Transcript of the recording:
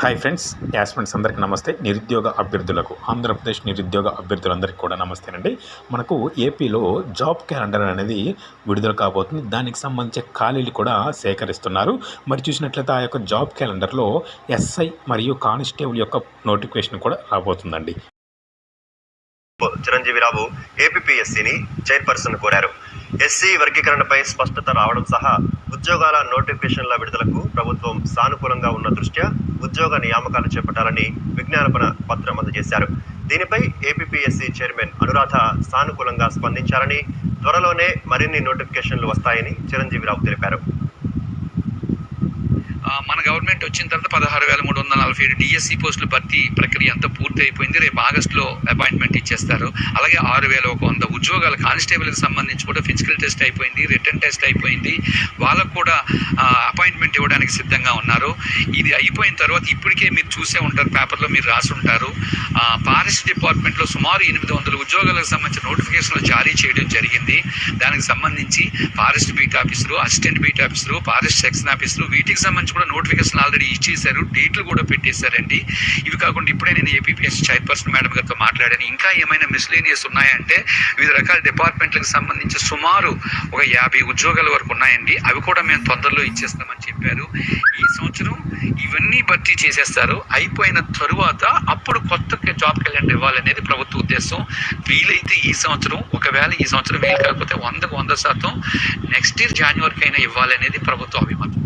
Hi friends యాస్మెంట్స్ అందరికీ నమస్తే. నిరుద్యోగ అభ్యర్థులకు ఆంధ్రప్రదేశ్ నిరుద్యోగ అభ్యర్థులందరికీ కూడా నమస్తేనండి. మనకు ఏపీలో జాబ్ క్యాలెండర్ అనేది విడుదల కాబోతుంది. దానికి సంబంధించి ఖాళీలు కూడా సేకరిస్తున్నారు. మరి చూసినట్లయితే ఆ యొక్క జాబ్ క్యాలెండర్లో ఎస్ఐ మరియు కానిస్టేబుల్ యొక్క నోటిఫికేషన్ కూడా రాబోతుందండి. చిరంజీవిరావు ఏపీఎస్సిని చైర్పర్సన్ కోరారు. ఎస్సీ వర్గీకరణపై స్పష్టత రావడం సహా ఉద్యోగాల నోటిఫికేషన్ల విడుదలకు ప్రభుత్వం సానుకూలంగా ఉన్న దృష్ట్యా ఉద్యోగ నియామకాలు చేపట్టాలని విజ్ఞాపన పత్రం అందజేశారు. దీనిపై ఏపీపీఎస్సీ చైర్మన్ అనురాధ సానుకూలంగా స్పందించారని త్వరలోనే మరిన్ని నోటిఫికేషన్లు వస్తాయని చిరంజీవిరావు తెలిపారు. మన గవర్నమెంట్ వచ్చిన తర్వాత పదహారు వేల మూడు వందల నలభై ఏడు డిఎస్సి పోస్టుల భర్తీ ప్రక్రియ అంతా పూర్తి అయిపోయింది రేపు ఆగస్టులో అపాయింట్మెంట్ ఇచ్చేస్తారు. అలాగే ఆరు వేల ఒక వంద ఉద్యోగాలు కానిస్టేబుల్కి సంబంధించి కూడా ఫిజికల్ టెస్ట్ అయిపోయింది రిటర్న్ టెస్ట్ అయిపోయింది. వాళ్ళకు కూడా అపాయింట్మెంట్ ఇవ్వడానికి సిద్ధంగా ఉన్నారు. ఇది అయిపోయిన తర్వాత ఇప్పటికే మీరు చూసే ఉంటారు పేపర్లో మీరు రాసి ఉంటారు. ఫారెస్ట్ డిపార్ట్మెంట్లో సుమారు ఎనిమిది వందల ఉద్యోగాలకు సంబంధించిన నోటిఫికేషన్లు జారీ చేయడం జరిగింది. దానికి సంబంధించి forest beat officer assistant beat officer forest section officer వీటికి సంబంధించి కూడా నోటిఫికేషన్ ఆల్రెడీ ఇచ్చేశారు డేట్లు కూడా పెట్టేశారండి. ఇవి కాకుండా ఇప్పుడే నేను ఏపీఎస్ చైర్పర్సన్ మేడం గారితో మాట్లాడాను. ఇంకా ఏమైనా మిస్లేనియస్ ఉన్నాయంటే వివిధ రకాల డిపార్ట్మెంట్లకు సంబంధించి సుమారు ఒక యాభై ఉద్యోగాల వరకు ఉన్నాయండి. అవి కూడా మేము తొందరలో ఇచ్చేస్తామని చెప్పారు. ఈ సంవత్సరం ఇవన్నీ భర్తీ చేసేస్తారు. అయిపోయిన తరువాత అప్పుడు కొత్త జాబ్ క్యాలెండర్ ఇవ్వాలనేది ప్రభుత్వ ఉద్దేశం. వీలైతే ఈ సంవత్సరం ఒకవేళ ఈ సంవత్సరం వీలు కాకపోతే వందకు వంద శాతం నెక్స్ట్ ఇయర్ జనవరికి అయినా ఇవ్వాలనేది ప్రభుత్వ అభిమతం.